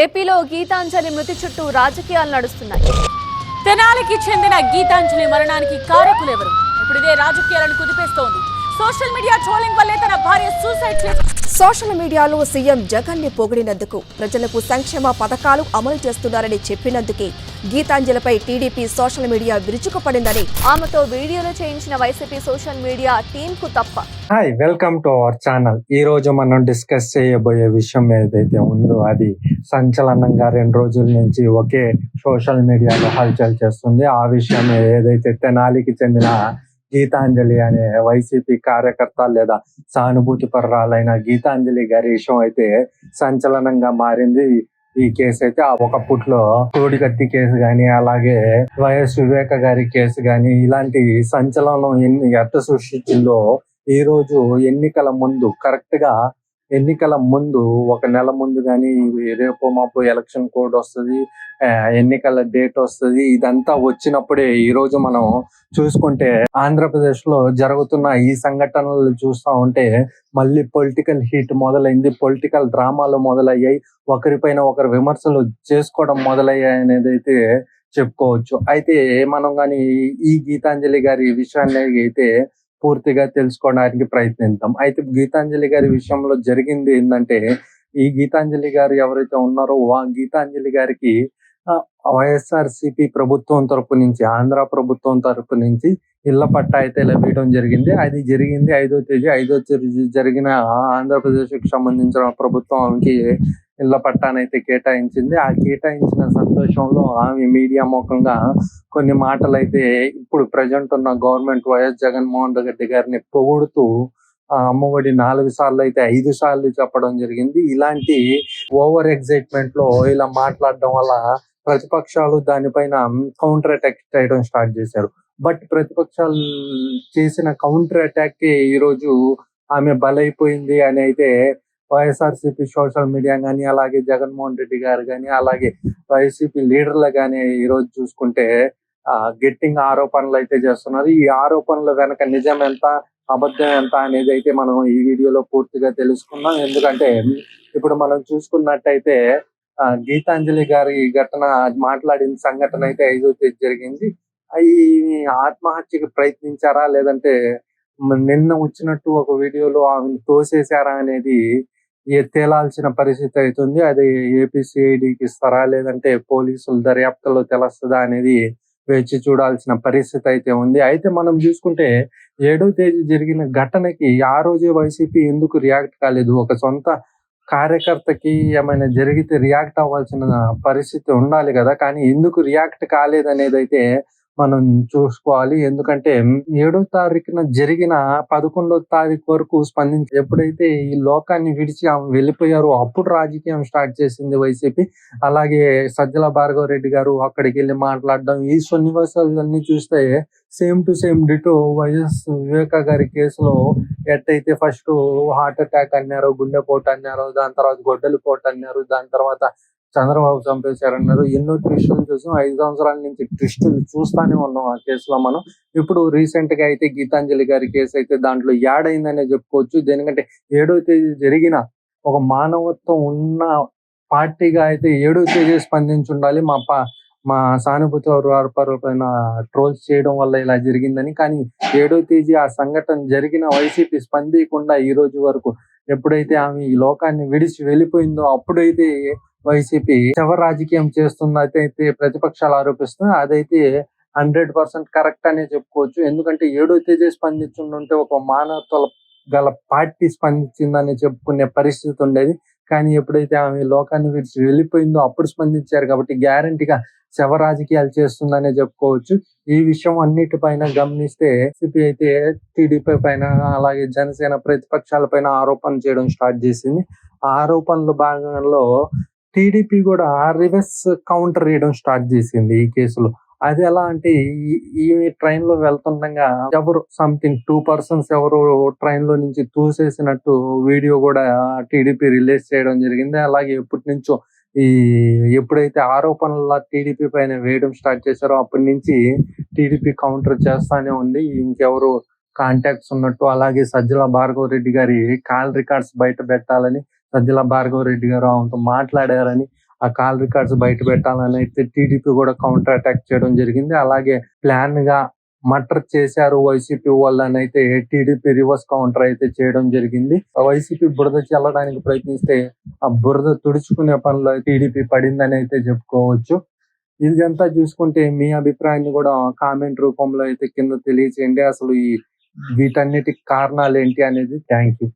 ఏపీలో గీతాంజలి మృతి చుట్టూ రాజకీయాలు నడుస్తున్నాయి. తెనాలికి చెందిన గీతాంజలి మరణానికి కారకులెవరు ఇప్పుడు ఇదే రాజకీయాలను కుదిపేస్తోంది. సోషల్ మీడియా ట్రోలింగ్ వల్లే తన భార్య సూసైడ్ చేసుకుంది సోషల్ మీడియాలో సీఎం జగన్ని పొగిడినందుకు ప్రజలకు సంక్షేమ పథకాలు అమలు చేస్తున్నారని చెప్పినందుకే గీతాంజలిపై టీడీపీ సోషల్ మీడియా విరుచుకుపడిందని ఆమెతో వీడియోలు చేయించిన వైసీపీ సోషల్ మీడియా టీమ్కు తప్ప. Hi welcome to our channel ఈ రోజు మనం డిస్కస్ చేయబోయే విషయం ఏదైతే ఉందో అది సంచలనంగా రెండు రోజుల నుంచి ఒకే సోషల్ మీడియాలో హల్చల్ చేస్తుంది. ఆ విషయం ఏదైతే తెనాలికి చెందిన గీతాంజలి అనే వైసీపీ కార్యకర్త లేదా సానుభూతి పర్రాలైన గీతాంజలి గారి విషయం అయితే సంచలనంగా మారింది. ఈ కేసు అయితే ఆ పుట్లో కోడికత్తి కేసు గాని అలాగే వైఎస్ వివేక గారి కేసు గాని ఇలాంటి సంచలనం ఎన్ని ఎట్ట సృష్టించిందో ఈ రోజు ఎన్నికల ముందు కరెక్ట్గా ఎన్నికల ముందు ఒక నెల ముందు కానీ రేపు మాపు ఎలక్షన్ కోడ్ వస్తుంది ఎన్నికల డేట్ వస్తుంది ఇదంతా వచ్చినప్పుడే ఈ రోజు మనం చూసుకుంటే ఆంధ్రప్రదేశ్లో జరుగుతున్న ఈ సంఘటనలు చూస్తా ఉంటే మళ్ళీ పొలిటికల్ హీట్ మొదలైంది పొలిటికల్ డ్రామాలు మొదలయ్యాయి ఒకరిపైన ఒకరు విమర్శలు చేసుకోవడం మొదలయ్యాయి అనేది అయితే చెప్పుకోవచ్చు. అయితే మనం కానీ ఈ గీతాంజలి గారి విషయాన్ని అయితే పూర్తిగా తెలుసుకోవడానికి ప్రయత్నిద్దాం. అయితే గీతాంజలి గారి విషయంలో జరిగింది ఏంటంటే ఈ గీతాంజలి గారు ఎవరైతే ఉన్నారో ఆ గీతాంజలి గారికి వైఎస్ఆర్సిపి ప్రభుత్వం తరపు నుంచి ఆంధ్ర ప్రభుత్వం తరపు నుంచి ఇళ్ళ పట్టా అయితే లభించడం జరిగింది. అది జరిగింది ఐదో తేదీ. ఐదో తేదీ జరిగిన ఆంధ్రప్రదేశ్కి సంబంధించిన ప్రభుత్వానికి ఇళ్ళ పట్టానైతే కేటాయించింది. ఆ కేటాయించిన సంతోషంలో ఆమె మీడియా ముఖంగా కొన్ని మాటలు అయితే ఇప్పుడు ప్రజెంట్ ఉన్న గవర్నమెంట్ వైఎస్ జగన్మోహన్ రెడ్డి గారిని పొగుడుతూ అమ్మఒడి నాలుగు సార్లు అయితే ఐదు సార్లు చెప్పడం జరిగింది. ఇలాంటి ఓవర్ ఎగ్జైట్మెంట్లో ఇలా మాట్లాడడం వల్ల ప్రతిపక్షాలు దానిపైన కౌంటర్ అటాక్ చేయడం స్టార్ట్ చేశారు. బట్ ప్రతిపక్షాలు చేసిన కౌంటర్ అటాక్కి ఈ రోజు ఆమె బలైపోయింది అని అయితే వైఎస్ఆర్సీపీ సోషల్ మీడియా కానీ అలాగే జగన్మోహన్ రెడ్డి గారు కానీ అలాగే వైసీపీ లీడర్లు కానీ ఈ రోజు చూసుకుంటే ఆ గెట్టింగ్ ఆరోపణలు అయితే చేస్తున్నారు. ఈ ఆరోపణల వెనక నిజం ఎంత అబద్ధం ఎంత అనేది అయితే మనం ఈ వీడియోలో పూర్తిగా తెలుసుకుందాం. ఎందుకంటే ఇప్పుడు మనం చూసుకున్నట్టయితే గీతాంజలి గారి ఘటన మాట్లాడిన సంఘటన అయితే ఐదో తేదీ జరిగింది. అవి ఆత్మహత్యకు ప్రయత్నించారా? లేదంటే నిన్న వచ్చినట్టు ఒక వీడియోలో ఆమెను తోసేశారా అనేది తేలాల్సిన పరిస్థితి అవుతుంది? అది ఏపీసీఐడికి ఇస్తారా? లేదంటే పోలీసులు దర్యాప్తులో తెలుస్తుందా అనేది వేచి చూడాల్సిన పరిస్థితి అయితే ఉంది. అయితే మనం చూసుకుంటే ఏడో తేదీ జరిగిన ఘటనకి ఆ రోజే వైసీపీ ఎందుకు రియాక్ట్ కాలేదు? ఒక సొంత కార్యకర్తకి ఏమైనా జరిగితే రియాక్ట్ అవ్వాల్సిన పరిస్థితి ఉండాలి కదా. కానీ ఎందుకు రియాక్ట్ కాలేదు అనేది అయితే మనం చూసుకోవాలి. ఎందుకంటే ఏడో తారీఖున జరిగిన పదకొండో తారీఖు వరకు స్పందించి ఎప్పుడైతే ఈ లోకాన్ని విడిచి ఆమె వెళ్ళిపోయారో అప్పుడు రాజకీయం స్టార్ట్ చేసింది వైసీపీ. అలాగే సజ్జల భార్గవ రెడ్డి గారు అక్కడికి వెళ్ళి మాట్లాడడం ఈ సన్నివేశాలన్నీ చూస్తే same to same ditto YS Viveka గారి కేసులో ఎట్టయితే ఫస్ట్ హార్ట్ అటాక్ అన్నారు గుండెపోటు అన్నారు దాని తర్వాత గొడ్డలి పోటు అన్నారు దాని తర్వాత చంద్రబాబు చంపేశారు అన్నారు ఎన్నో ట్విస్టులు చూసాం. ఐదు సంవత్సరాల నుంచి ట్విస్టులు చూస్తానే ఉన్నాం ఆ కేసులో మనం. ఇప్పుడు రీసెంట్గా అయితే గీతాంజలి గారి కేసు అయితే దాంట్లో యాడ్ అయిందనే చెప్పుకోవచ్చు. దేనికంటే ఏడో తేదీ జరిగిన ఒక మానవత్వం ఉన్న పార్టీగా అయితే ఏడో తేదీ స్పందించి ఉండాలి. మా పా మా సానుభూతి వారు పైన ట్రోల్స్ చేయడం వల్ల ఇలా జరిగిందని. కానీ ఏడో తేదీ ఆ సంఘటన జరిగిన వైసీపీ స్పందించకుండా ఈ రోజు వరకు ఎప్పుడైతే ఆమె ఈ లోకాన్ని విడిచి వెళ్ళిపోయిందో అప్పుడైతే వైసీపీ శవ రాజకీయం చేస్తుందైతే అయితే ప్రతిపక్షాలు ఆరోపిస్తున్నాయి. అదైతే హండ్రెడ్ పర్సెంట్ కరెక్ట్ అనే చెప్పుకోవచ్చు. ఎందుకంటే ఏడో తేదీ స్పందించుంటే ఒక మానవత్వ గల పార్టీ స్పందించిందని చెప్పుకునే పరిస్థితి ఉండేది. కానీ ఎప్పుడైతే ఆమె లోకాన్ని విడిచి వెళ్ళిపోయిందో అప్పుడు స్పందించారు కాబట్టి గ్యారంటీగా శవ రాజకీయాలు చేస్తుందనే చెప్పుకోవచ్చు. ఈ విషయం అన్నిటిపైన గమనిస్తే సిపి అయితే టీడీపీ పైన అలాగే జనసేన ప్రతిపక్షాల పైన ఆరోపణ చేయడం స్టార్ట్ చేసింది. ఆ ఆరోపణల భాగంలో టీడీపీ కూడా రివర్స్ కౌంటర్ వేయడం స్టార్ట్ చేసింది ఈ కేసులో. అది ఎలా అంటే ఈ- ట్రైన్లో వెళ్తుండగా ఎవరు సంథింగ్ టూ పర్సన్స్ ఎవరు ట్రైన్లో నుంచి తూసేసినట్టు వీడియో కూడా టీడీపీ రిలీజ్ చేయడం జరిగింది. అలాగే ఎప్పటి నుంచో ఈ ఎప్పుడైతే ఆరోపణల టీడీపీ పైన వేయడం స్టార్ట్ చేశారో అప్పటి నుంచి టీడీపీ కౌంటర్ చేస్తానే ఉంది. ఇంకెవరు కాంటాక్ట్స్ ఉన్నట్టు అలాగే సజ్జల భార్గవ రెడ్డి గారి కాల్ రికార్డ్స్ బయట పెట్టాలని సజ్జల భార్గవ రెడ్డి గారు ఆమెతో మాట్లాడారని ఆ కాల్ రికార్డ్స్ బయట పెట్టాలని అయితే టీడీపీ కూడా కౌంటర్ అటాక్ చేయడం జరిగింది. అలాగే ప్లాన్గా మటర్ చేశారు వైసీపీ వాళ్ళని అయితే టీడీపీ రివర్స్ కౌంటర్ అయితే చేయడం జరిగింది. వైసీపీ బురద చల్లడానికి ప్రయత్నిస్తే ఆ బురద తుడుచుకునే పనిలో టీడీపీ పడిందని అయితే చెప్పుకోవచ్చు. ఇదంతా చూసుకుంటే మీ అభిప్రాయాన్ని కూడా కామెంట్ రూపంలో అయితే కింద తెలియచేయండి. అసలు ఈ వీటన్నిటి కారణాలు ఏంటి అనేది థ్యాంక్ యూ